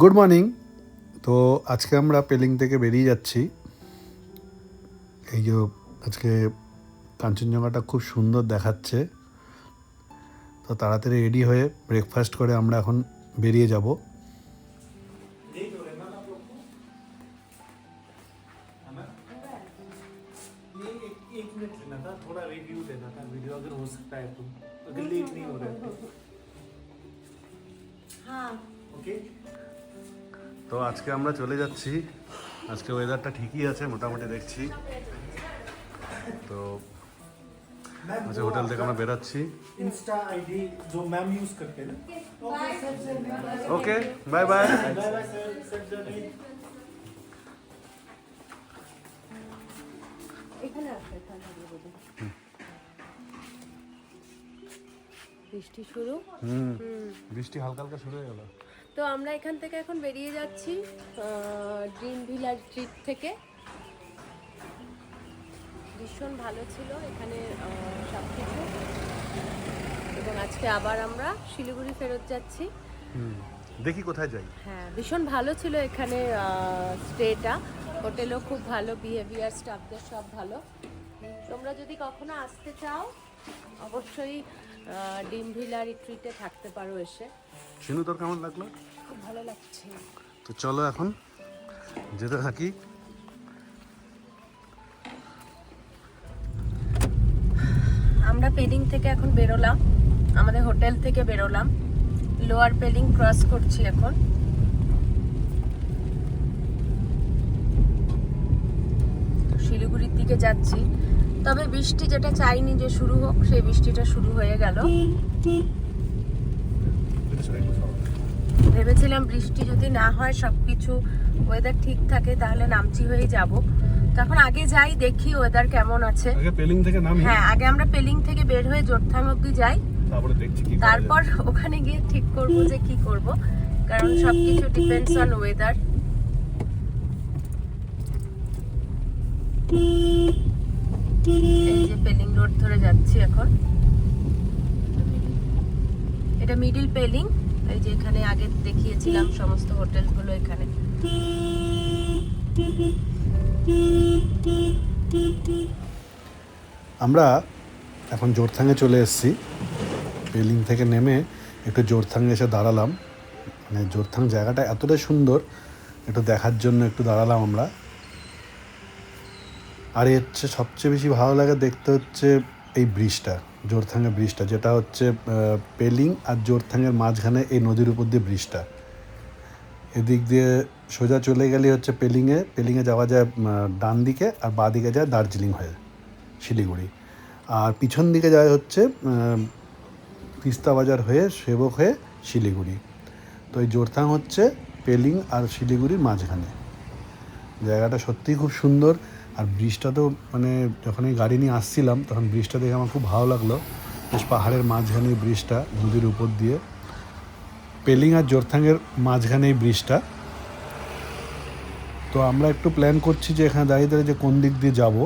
Good morning তো আজকে আমরা পেলিং থেকে বেরিয়ে যাচ্ছি। এই যে আজকে কাঞ্চনজঙ্ঘাটা খুব সুন্দর দেখাচ্ছে। তো তাড়াতাড়ি রেডি হয়ে ব্রেকফাস্ট করে আমরা এখন বেরিয়ে যাব। আজকে আমরা চলে যাচ্ছি আজকে ওয়েদারটা ঠিকই আছে মোটামুটি দেখছি তো मैम আচ্ছা হোটেল থেকে আমরা বেরাচ্ছি इंस्टा आईडी जो मैम यूज करते हैं ना okay bye bye bye bye sir sir journey এখানে আসো এখানে দিয়ে দেবো। বৃষ্টি শুরু হুম বৃষ্টি হালকা হালকা শুরু হয়ে গেল তো আমরা এখান থেকে এখন বেরিয়ে যাচ্ছি ড্রিম ভিলার ট্রিপ থেকে। ভীষণ ভালো ছিল এখানে সব কিছু এবং আজকে আবার আমরা শিলিগুড়ি ফেরত যাচ্ছি। দেখি কোথায় যাই। হ্যাঁ ভীষণ ভালো ছিল এখানে স্টেটা হোটেলও খুব ভালো বিহেভিয়ার স্টাফদের সব ভালো। তোমরা যদি কখনো আসতে চাও অবশ্যই ডিম ভিলা রিট্রিটে থাকতে পারো এসে। শিনু তোর কেমন লাগল? খুব ভালো লাগছে। তো চলো এখন যেতে থাকি। আমরা পেলিং থেকে এখন বেরোলাম। আমাদের হোটেল থেকে বেরোলাম। লোয়ার পেলিং ক্রস করছি এখন। শিলিগুড়ির দিকে যাচ্ছি। তবে বৃষ্টি যেটা চাইনি যে শুরু হোক সেই বৃষ্টিটা শুরু হয়ে গেল। ভেবেছিলাম বৃষ্টি যদি না হয় সবকিছু ওয়েদার ঠিক থাকে তাহলে নামচি হয়ে যাব। তখন আগে যাই দেখি ওয়েদার কেমন আছে। আগে পেলিং থেকে নামি? হ্যাঁ আগে আমরা পেলিং থেকে বের হয়ে জোরথাং অব্দি যাই। তারপরে দেখছি কি তারপর ওখানে গিয়ে ঠিক করব যে কি করব। কারণ সবকিছু ডিপেন্ডস অন ওয়েদার এই যে পেলিং রোড ধরে যাচ্ছি এখন। এটা মিডিল পেলিং। এই যে এখানে আগে দেখিয়েছিলাম সমস্ত হোটেলগুলো এখানে। আমরা এখন জোরথাঙে চলে এসেছি। পেলিং থেকে নেমে একটু জোরথাঙে এসে দাঁড়ালাম। মানে জোরথাং জায়গাটা এতটাই সুন্দর, একটু দেখার জন্য একটু দাঁড়ালাম আমরা। আর এর হচ্ছে সবচেয়ে বেশি ভালো লাগে দেখতে হচ্ছে এই ব্রিজটা জোরথাঙের ব্রিজটা, যেটা হচ্ছে পেলিং আর জোরথাঙের মাঝখানে এই নদীর উপর দিয়ে ব্রিজটা। এদিক দিয়ে সোজা চলে গেলে হচ্ছে পেলিংয়ে পেলিংয়ে যাওয়া যায় ডান দিকে আর বাঁ দিকে যায় দার্জিলিং হয়ে, শিলিগুড়ি। আর পিছন দিকে যায় হচ্ছে তিস্তা বাজার হয়ে সেবক হয়ে শিলিগুড়ি। তো এই জোরথাং হচ্ছে পেলিং আর শিলিগুড়ির মাঝখানে। জায়গাটা সত্যিই খুব সুন্দর। আর ব্রিজটা তো মানে যখন এই গাড়ি নিয়ে আসছিলাম, তখন ব্রিজটা দেখে আমার খুব ভালো লাগল। বেশ পাহাড়ের মাঝখানে এই ব্রিজটা, নদীর উপর দিয়ে। পেলিং আর জোরথাংয়ের মাঝখানে এই ব্রিজটা। তো আমরা একটু প্ল্যান করছি যে এখানে দাঁড়িয়ে দাঁড়িয়ে যে কোন দিক দিয়ে যাব।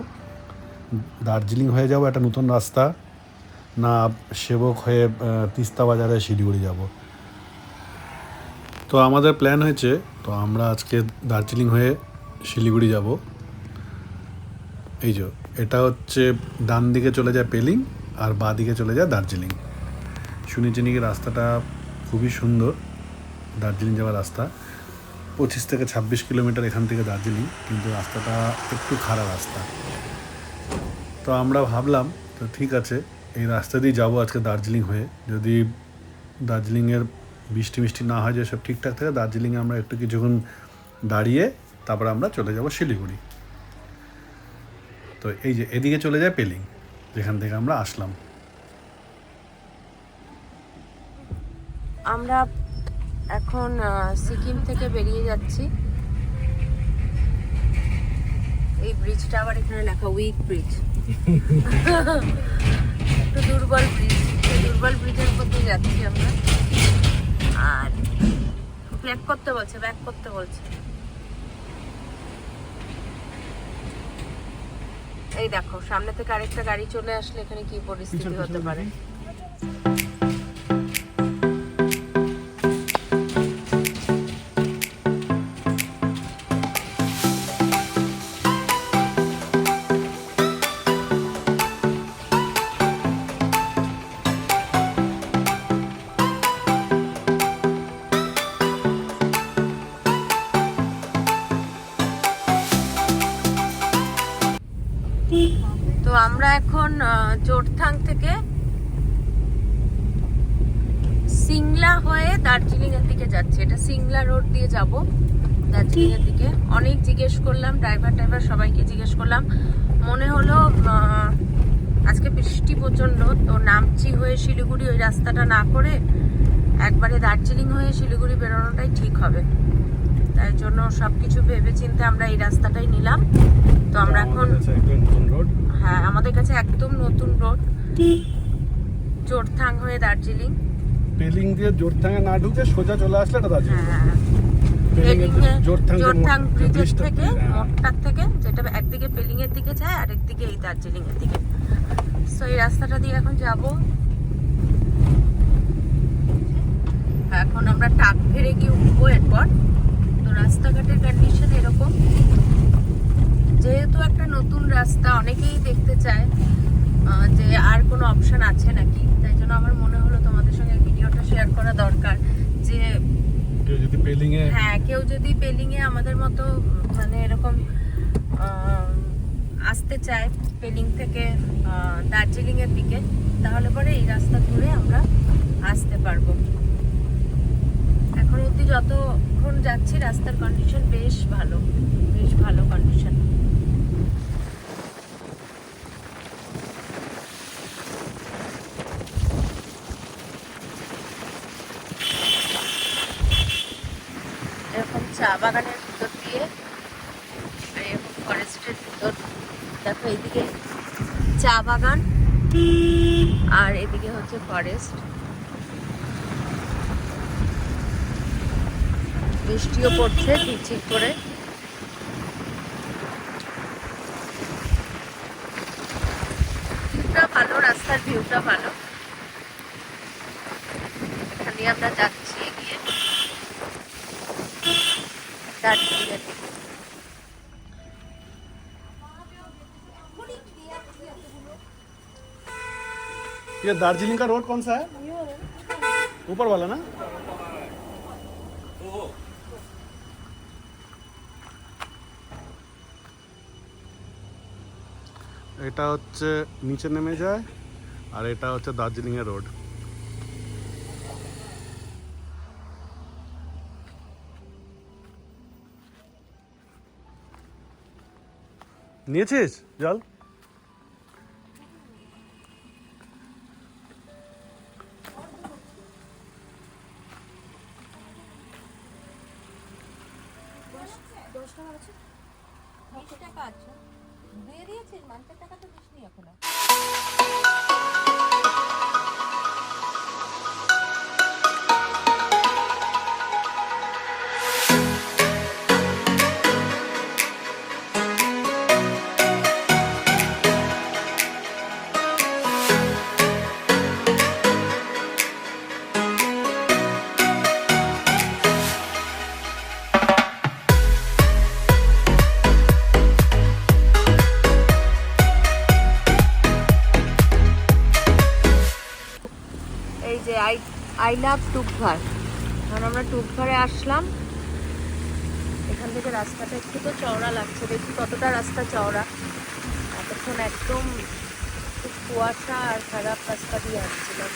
দার্জিলিং হয়ে যাব একটা নতুন রাস্তা। না, সেবক হয়ে তিস্তা বাজারে শিলিগুড়ি যাব। তো আমাদের প্ল্যান হয়েছে, তো আমরা আজকে দার্জিলিং হয়ে শিলিগুড়ি যাব। এই যে, এটা হচ্ছে ডান দিকে চলে যায় পেলিং আর বাঁ দিকে চলে যায় দার্জিলিং। শুনেছি নাকি রাস্তাটা খুবই সুন্দর, দার্জিলিং যাওয়ার রাস্তা। পঁচিশ থেকে ছাব্বিশ কিলোমিটার এখান থেকে দার্জিলিং, কিন্তু রাস্তাটা একটু খারাপ রাস্তা। তো আমরা ভাবলাম, তো ঠিক আছে, এই রাস্তা দিয়ে যাব আজকে দার্জিলিং হয়ে। যদি দার্জিলিংয়ের বৃষ্টি মিষ্টি না হয়, যে সব ঠিকঠাক থাকে, দার্জিলিংয়ে আমরা একটু কিছুক্ষণ দাঁড়িয়ে তারপরে আমরা চলে যাব শিলিগুড়ি। তো এই যে এদিকে চলে যায় পেলিং, যেখান থেকে আমরা আসলাম। আমরা এখন সিকিম থেকে বেরিয়ে যাচ্ছি। এই ব্রিজটা আবার এখানে লেখা উইক ব্রিজ একটু দুর্বল ব্রিজ দুর্বল ব্রিজের দিয়ে যাচ্ছি আমরা। আর ব্যাক করতে বলছে ব্যাক করতে বলছে। এই দেখো সামনে থেকে আরেকটা গাড়ি চলে আসলে এখানে কি পরিস্থিতি হতে পারে? এটা সিংলা রোড দিয়ে যাব দার্জিলিং এর দিকে। অনেক জিজ্ঞেস করলাম ড্রাইভার ড্রাইভার সবাইকে জিজ্ঞেস করলাম। মনে হলো আজকে বৃষ্টি প্রচণ্ড তো নামচি হয়ে শিলিগুড়ি ওই রাস্তাটা না করে একবারে দার্জিলিং হয়ে শিলিগুড়ি বেরোনোটাই ঠিক হবে। তাই জন্য সবকিছু ভেবে চিন্তে আমরা এই রাস্তাটাই নিলাম। তো আমরা এখন রোড। হ্যাঁ আমাদের কাছে একদম নতুন রোড। জোরথাং হয়ে দার্জিলিং। পেলিং দিয়ে জোরথাঙ্গে না ঢুকে সোজা চলে আসলে এটা দার্জিলিং হ্যাঁ। জোরথাং ব্রিজের থেকে। মোটটার থেকে যেটা একদিকে পেলিং এর দিকে যায় আর একদিকে এই দার্জিলিং এর দিকে। সো এই রাস্তাটা দিয়ে এখন যাব। এখন আমরা টাক ফেরে গিয়ে উঠবো এরপর। তো রাস্তাঘাটের কন্ডিশন এরকম। যেহেতু একটা নতুন রাস্তা অনেকেই দেখতে চায় যে আর কোনো অপশন আছে নাকি? তাই জন্য আমার মনে হলো সঙ্গে ভিডিওটা শেয়ার করা দরকার যে কেউ যদি পেলিং এ হ্যাঁ কেউ যদি পেলিং এ আমাদের মতো মানে এরকম আসতে চায় পেলিং থেকে দার্জিলিং এর দিকে তাহলে পরে এই রাস্তা ধরে আমরা আসতে পারব। এখন অবধি যতক্ষণ যাচ্ছি রাস্তার কন্ডিশন বেশ ভালো বেশ ভালো কন্ডিশন এরকম চা বাগানের ভিতর দিয়ে আর এরকম ফরেস্টের ভিতর দেখো এইদিকে চা বাগান আর এদিকে হচ্ছে ফরেস্ট বৃষ্টিও পড়ছে ঠিক করে। ভিউটা ভালো, রাস্তার ভিউটা ভালো এখানে আমরা যাচ্ছি এগিয়ে দার্জিলিংয়ের দিকে। ये दार्जिलिंग का रोड कौन सा है ऊपर वाला ना এটা হচ্ছে নিচে নেমে যায় আর এটা হচ্ছে দার্জিলিং এর রোড নিয়েছিস জল লাভ টুকভার এখন আমরা টুপঘরে আসলাম। এখান থেকে রাস্তাটা একটু তো চওড়া লাগছে। দেখি কতটা রাস্তা চওড়া। এতক্ষণ একদম খুব কুয়াশা আর খারাপ রাস্তা দিয়ে আসছিলাম।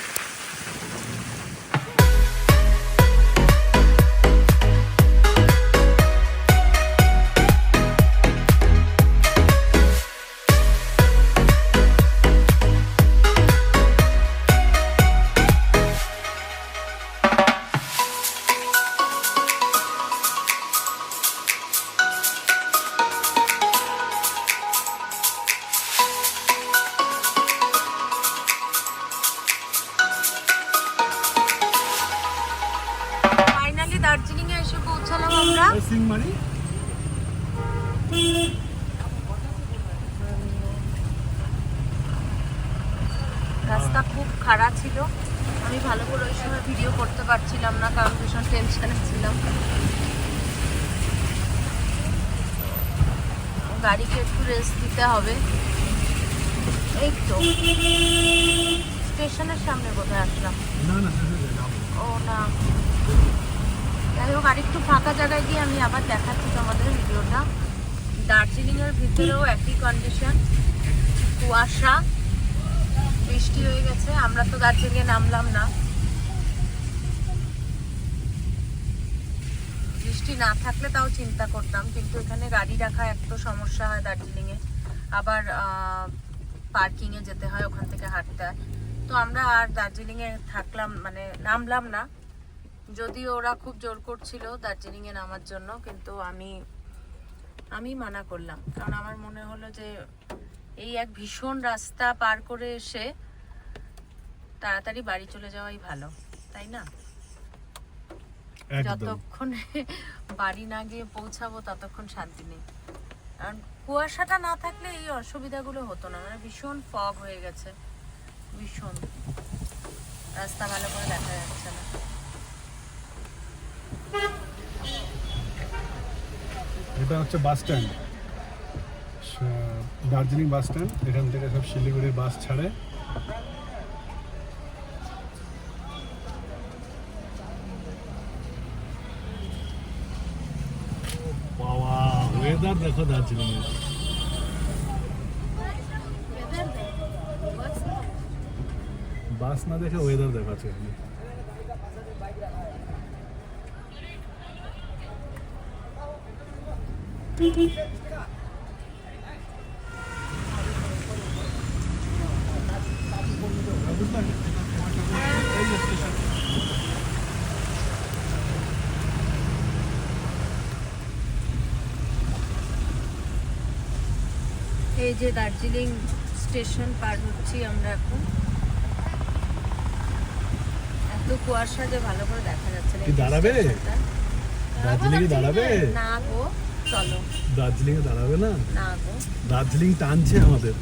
খুব খারাপ ছিল। আমি ভালো করে ওই সময় ভিডিও করতে পারছিলাম না কারণ ভীষণ টেনশনে ছিলাম। গাড়িকে একটু রেস্ট দিতে হবে। এই তো। স্টেশনের সামনে বোধহয় আসলাম। ও না। যাই হোক আরেকটু ফাঁকা জায়গায় গিয়ে আমি আবার দেখাচ্ছি তোমাদের ভিডিওটা দার্জিলিংয়ের ভিতরেও একই কন্ডিশন কুয়াশা। বৃষ্টি হয়ে গেছে, আমরা তো দার্জিলিংয়ে নামলাম না। বৃষ্টি না থাকলে তাও চিন্তা করতাম, কিন্তু এখানে গাড়ি রাখা একটু সমস্যা হয় দার্জিলিংয়ে। আবার পার্কিংয়ে যেতে হয়, ওখান থেকে হাঁটতে হয়। তো আমরা আর দার্জিলিংয়ে থাকলাম মানে নামলাম না। যদিও ওরা খুব জোর করছিল দার্জিলিংয়ে নামার জন্য, কিন্তু আমি আমি মানা করলাম। কারণ আমার মনে হলো যে এই এক ভীষণ রাস্তা পার করে এসে তাড়াতাড়ি বাড়ি চলে যাওয়াই ভালো তাই না? যতক্ষণে বাড়ি না গিয়ে পৌঁছাবো ততক্ষণ শান্তি নেই। কারণ কুয়াশাটা না থাকলে এই অসুবিধাগুলো হতো না। মানে ভীষণ ফগ হয়ে গেছে। ভীষণ। রাস্তা ভালো করে দেখা যাচ্ছে না। এটা হচ্ছে bus stand. Darjeeling bus stand এখান থেকে সব শিলিগুড়ির বাস ছাড়ে। বাবা ওয়েদার দেখো দার্জিলিং বাস না দেখে ওয়েদার দেখাচ্ছে এখানে। এই যে দার্জিলিং স্টেশন পার হচ্ছি আমরা এখন। এত কুয়াশা যে ভালো করে দেখা যাচ্ছে না কি দাঁড়াবে? দার্জিলিংয়ে দাঁড়াবে? না গো চলো। দার্জিলিং দাঁড়াবে না? না গো। দার্জিলিং টানছে আমাদের।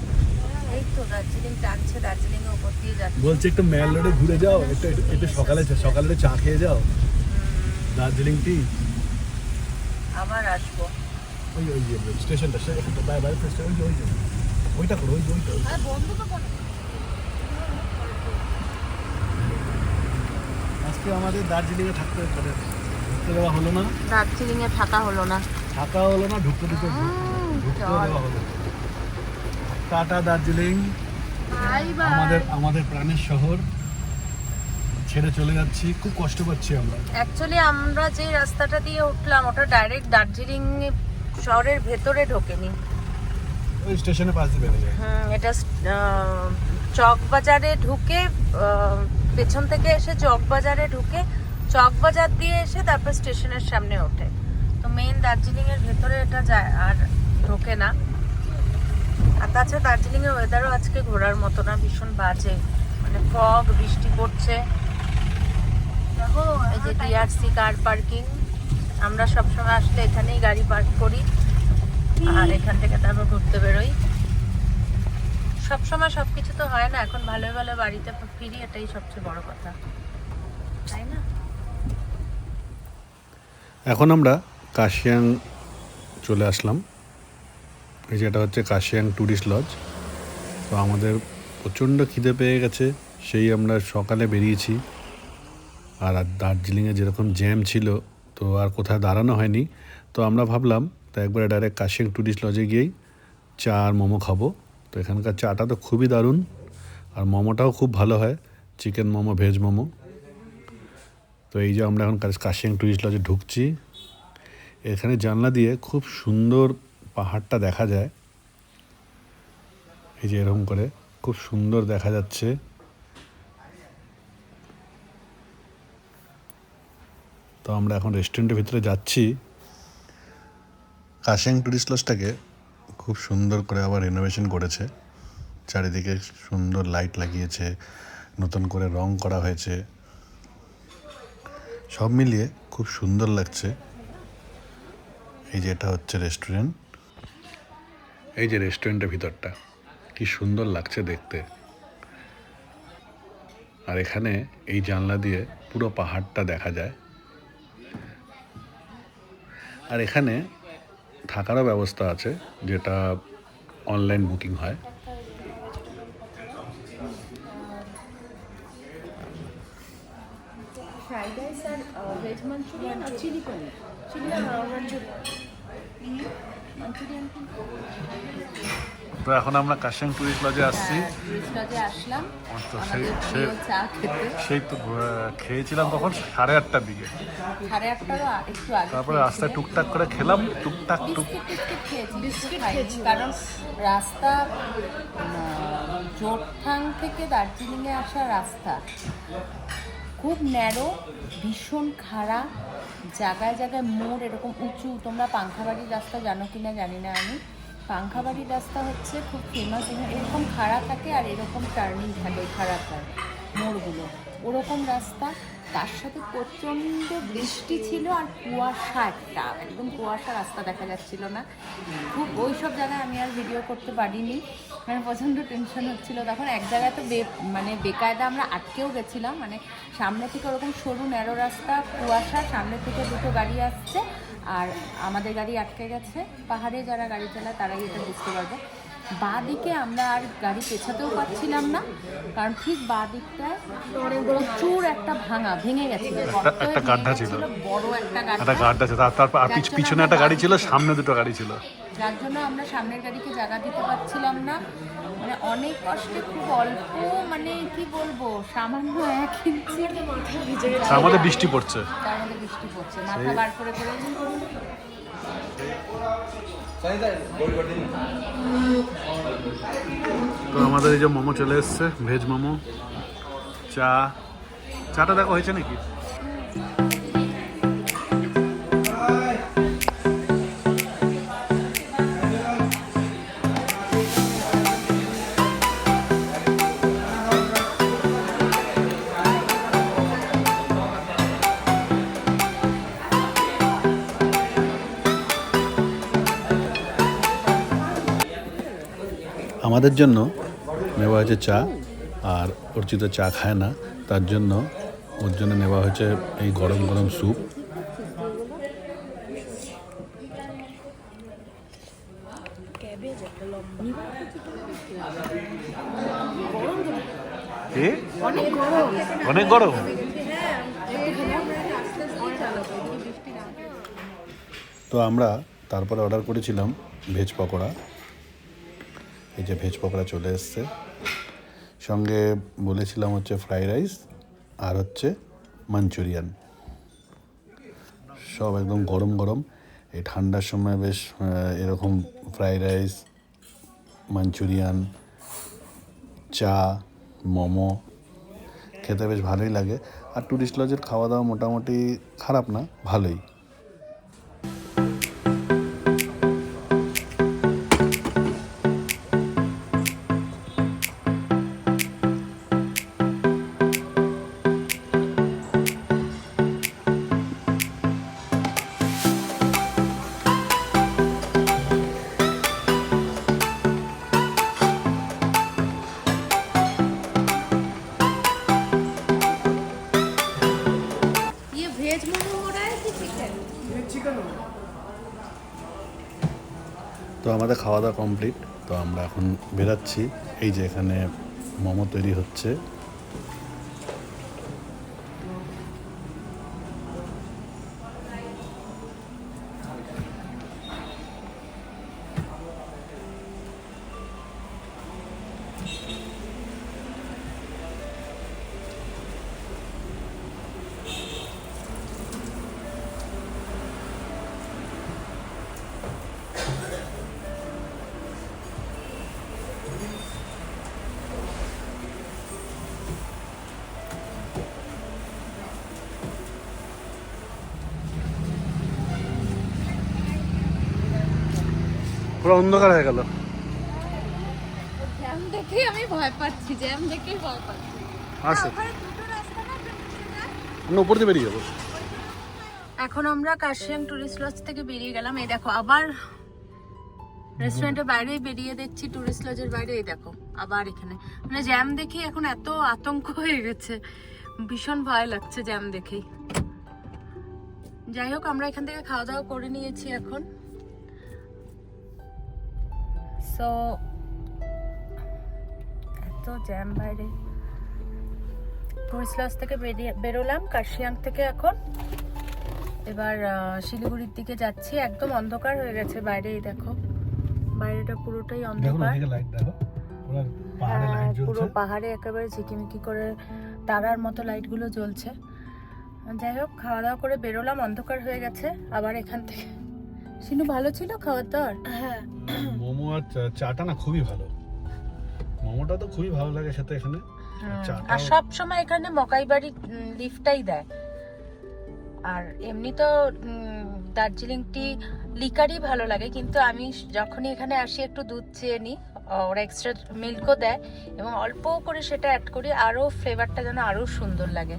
এই তো দার্জিলিং টানছে দার্জিলিং এর উপর দিয়ে যাচ্ছে। বলছে একটু ম্যাল রোডে ঘুরে যাও একটু একটু- সকালে সকালে চা খেয়ে যাও। দার্জিলিং টি আবার আসব। ওই ওই স্টেশনটা স্টেশনটা বাই বাই স্টেশন ওই ওই ওইটা করো ওই ওইটা। বন্ধু তো আজকে আমাদের দার্জিলিংয়ে থাকতে করে ঢুকতে দেওয়া হলো না। দার্জিলিং এ থাকা হলো না। থাকা হলো না ঢুকতে দিতে ঢুকতে। দেওয়া হলো। টাটা দার্জিলিং। আমাদের আমাদের প্রাণের শহর। ছেড়ে চলে যাচ্ছি। খুব কষ্ট পাচ্ছি আমরা। অ্যাকচুয়ালি আমরা যে রাস্তাটা দিয়ে উঠলাম ওটা ডাইরেক্ট দার্জিলিং শহরের ভেতরে ঢোকেনি। ওই স্টেশনে পাশ দিয়ে বেরিয়ে যায়। হুম, এটা চক বাজারে ঢুকে পেছন থেকে এসে চক বাজারে ঢুকে চক বাজার দিয়ে এসে তারপর স্টেশনের সামনে ওঠে। তো মেন দার্জিলিং এর ভেতরে এটা যায় আর ঢোকে না। আর তাছাড়া দার্জিলিং এর ওয়েদারও আজকে ঘোরার মতো না ভীষণ বাজে। মানে ফগ বৃষ্টি পড়ছে। এই যে ডিআরসি কার পার্কিং আমরা সবসময় আসলে এখানেই গাড়ি পার্ক করি। আর এখান থেকে তারপর ঘুরতে বেরোই। সবসময় সবকিছু তো হয় না, এখন ভালো ভালো বাড়িতে ফিরি, এটাই সবচেয়ে বড় কথা। তাই না? এখন আমরা কাশিয়াং চলে আসলাম। এই যেটা হচ্ছে কাশিয়াং ট্যুরিস্ট লজ তো আমাদের প্রচণ্ড খিদে পেয়ে গেছে, সেই আমরা সকালে বেরিয়েছি। আর দার্জিলিংয়ে যেরকম জ্যাম ছিল তো আর কোথায় দাঁড়ানো হয়নি। তো আমরা ভাবলাম, তো একবারে ডাইরেক্ট কাশিং ট্যুরিস্ট লজে গিয়েই চা আর মোমো খাব। তো এখানকার চাটা তো খুবই দারুণ, আর মোমোটাও খুব ভালো হয়, চিকেন মোমো, ভেজ মোমো। তো এই যে আমরা এখন কাশ- টুরিস্ট লজে ঢুকছি। এখানে জানলা দিয়ে খুব সুন্দর পাহাড়টা দেখা যায়। এই যে এরকম করে খুব সুন্দর দেখা যাচ্ছে। তো আমরা এখন রেস্টুরেন্টের ভিতরে যাচ্ছি। কাশিয়াং টুরিস্ট লজটাকে খুব সুন্দর করে আবার রিনোভেশন করেছে। চারিদিকে সুন্দর লাইট লাগিয়েছে, নতুন করে রং করা হয়েছে। সব মিলিয়ে খুব সুন্দর লাগছে। এই যে এটা হচ্ছে রেস্টুরেন্ট এই যে রেস্টুরেন্টের ভিতরটা, কি সুন্দর লাগছে দেখতে। আর এখানে এই জানলা দিয়ে পুরো পাহাড়টা দেখা যায়। আর এখানে থাকারও ব্যবস্থা আছে যেটা অনলাইন বুকিং হয় ফ্রাইড রাইস আর ভেজ মাঞ্চুরিয়ান আর chilli paneer chilli Manchurian Manchurian কিন্তু তো এখন আমরা কাশিয়াং টুরিস্ট লজে আসছি। আসলাম। তো সেই- সেই- তো খেয়েছিলাম তখন সাড়ে আটটার দিকে। সাড়ে আটটারও একটু আগে তারপরে রাস্তায় টুকটাক করে খেলাম টুকটাক টুক কারণ রাস্তা জোরথাং থেকে দার্জিলিংয়ে আসা রাস্তা। খুব ন্যারো ভীষণ খাড়া জায়গায় জায়গায় মোড় এরকম উঁচু। তোমরা পাংখাবাড়ির রাস্তা জানো কিনা জানি না আমি। পাংখাবাড়ির রাস্তা হচ্ছে খুব ফেমাস এরকম খাড়া থাকে আর এরকম টার্নিং থাকে ওই খাড়াটার মোড়গুলো। ওরকম রাস্তা, তার সাথে প্রচণ্ড বৃষ্টি ছিল আর কুয়াশা একটা একদম কুয়াশা রাস্তা দেখা যাচ্ছিল না। খুব ওই সব জায়গায় আমি আর ভিডিও করতে পারিনি। মানে প্রচণ্ড টেনশন হচ্ছিল। তখন এক জায়গায় তো বে মানে বেকায়দা আমরা আটকেও গেছিলাম। মানে সামনে থেকে ওরকম সরু ন্যারো রাস্তা, কুয়াশা, সামনে থেকে দুটো গাড়ি আসছে। আর আমাদের গাড়ি আটকে গেছে। পাহাড়ে যারা গাড়ি চালায় তারাই এটা বুঝতে পারবে। বাঁ দিকে আমরা আর গাড়ি পেছাতেও পারছিলাম না কারণ ঠিক বাঁ দিকটায় প্রচুর একটা ভাঙা ভেঙে গর্ত একটা গাড্ডা ছিল। বড় একটা একটা গাড্ডা তার- তারপর পিছনে একটা গাড়ি ছিল সামনে দুটো গাড়ি ছিল। যার জন্য আমরা সামনের গাড়িকে জায়গা দিতে পারছিলাম না। মানে অনেক কষ্টে খুব অল্প মানে কি বলব সামান্য এক ইঞ্চি। তার মধ্যে বৃষ্টি পড়ছে। তার মধ্যে বৃষ্টি পড়ছে মাথা বার করে করে। তো আমাদের এই যে মোমো চলে এসছে ভেজ মোমো। চা চাটা দেখো হয়েছে নাকি? আমাদের জন্য নেওয়া হয়েছে চা আর অর্চিত চা খায় না তার জন্য ওর জন্য নেওয়া হয়েছে এই গরম গরম স্যুপ। অনেক গরম। তো আমরা তারপরে অর্ডার করেছিলাম ভেজ পকোড়া। এই যে ভেজ পকোড়া চলে এসছে। সঙ্গে বলেছিলাম হচ্ছে ফ্রাইড রাইস আর হচ্ছে মাঞ্চুরিয়ান। সব একদম গরম গরম। এই ঠান্ডার সময় বেশ এরকম ফ্রাইড রাইস, মাঞ্চুরিয়ান, চা, মোমো খেতে বেশ ভালোই লাগে। আর টুরিস্ট লজের খাওয়া দাওয়া মোটামুটি খারাপ না, ভালোই। আমাদের খাওয়া দাওয়া কমপ্লিট তো আমরা এখন বেরাচ্ছি। এই যে এখানে মোমো তৈরি হচ্ছে। পুরো অন্ধকার হয়ে গেল। জ্যাম দেখেই আমি ভয় পাচ্ছি জ্যাম দেখেই ভয় পাচ্ছি। ওখানে দুটো রাস্তা না আমরা উপর দিয়ে বেরিয়ে যাব। এখন আমরা কাশিয়াং টুরিস্ট লজ থেকে বেরিয়ে গেলাম। এই দেখো আবার রেস্টুরেন্টের বাইরে বেরিয়ে দেখছি টুরিস্ট লজের বাইরে। এই দেখো আবার এখানে। মানে জ্যাম দেখি এখন এত আতঙ্ক হয়ে গেছে। ভীষণ ভয় লাগছে জ্যাম দেখেই। যাই হোক আমরা এখান থেকে খাওয়া দাওয়া করে নিয়েছি এখন। সো এত জ্যাম বাইরে। টুরিস্ট লজ থেকে বেরিয়ে বেরোলাম কাশিয়াং থেকে এখন। এবার শিলিগুড়ির দিকে যাচ্ছি। একদম অন্ধকার হয়ে গেছে বাইরে দেখো। বাইরেটা পুরোটাই অন্ধকার। পুরো হ্যাঁ, পুরো পাহাড়ে একেবারে ঝিকিমিকি করে তারার মতো লাইটগুলো জ্বলছে। যাই হোক খাওয়া দাওয়া করে বেরোলাম অন্ধকার হয়ে গেছে। আবার এখান থেকে সিনু ভালো ছিল খাওয়ার দাওয়ার? হ্যাঁ। মোমো আর চা- চাটা না খুবই ভালো। মোমোটা তো খুবই ভালো লাগে সাথে এখানে। আর সব সময় এখানে মকাই বাড়ির লিফটাই দেয়। আর এমনি তো দার্জিলিং টি লিকারই ভালো লাগে কিন্তু আমি যখনই এখানে আসি একটু দুধ চেয়ে নিই ওরা এক্সট্রা মিল্কও দেয় এবং অল্প করে সেটা অ্যাড করি আরও ফ্লেভারটা যেন আরও সুন্দর লাগে।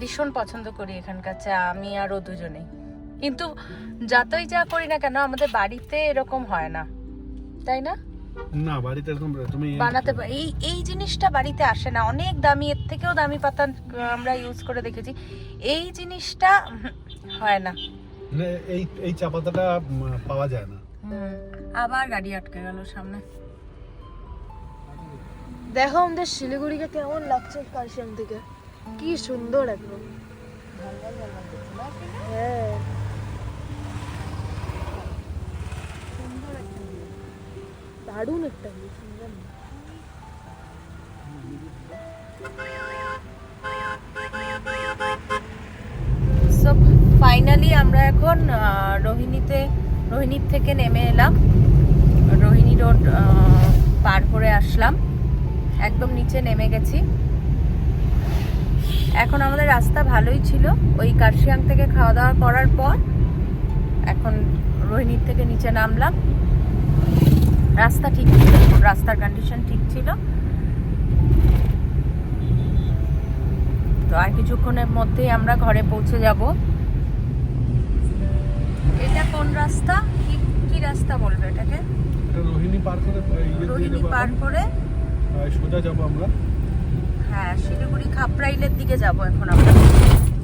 ভীষণ পছন্দ করি এখানকার চা আমি আর ও দুজনেই। কিন্তু যতই যা করি না কেন আমাদের বাড়িতে এরকম হয় না। তাই না? না বাড়িতে এরকম তুমি বানাতে এই এই জিনিসটা বাড়িতে আসে না। অনেক দামি এর থেকেও দামি পাতা আমরা ইউজ করে দেখেছি। এই জিনিসটা হয় না। এই এই চা পাতাটা পাওয়া যায় না। হুম, আবার গাড়ি আটকে গেল সামনে। দেখো আমাদের শিলিগুড়িকে কেমন লাগছে কার্শিয়াং থেকে। কি সুন্দর একদম। হ্যাঁ সুন্দর একটা view। দারুণ একটা ফাইনালি আমরা এখন রোহিণীতে, রোহিণীর থেকে নেমে এলাম। রোহিণী রোড পার করে আসলাম। একদম নিচে নেমে গেছি। এখন আমাদের রাস্তা ভালোই ছিল। ওই কার্শিয়াং থেকে খাওয়া দাওয়া করার পর এখন রোহিণীর থেকে নিচে নামলাম। রাস্তা ঠিক ছিল রাস্তার কন্ডিশন ঠিক ছিল। তো আর কিছুক্ষণের মধ্যেই আমরা ঘরে পৌঁছে যাব। এটা কোন রাস্তা? কি কি রাস্তা বলবে এটাকে? এটা রোহিণী পার করে ইয়ে রোহিণী পার করে। আর সোজা যাব আমরা। হ্যাঁ শিলিগুড়ি খাপরাইলের দিকে যাব এখন আমরা।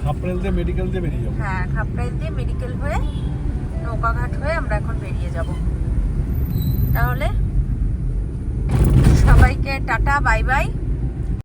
হাফরেল দিয়ে মেডিকেল দিয়ে বেরিয়ে যাব। হ্যাঁ খাপরাইল দিয়ে মেডিকেল হয়ে নৌকাঘাট হয়ে আমরা এখন বেরিয়ে যাব। তাহলে সবাইকে টাটা বাই বাই।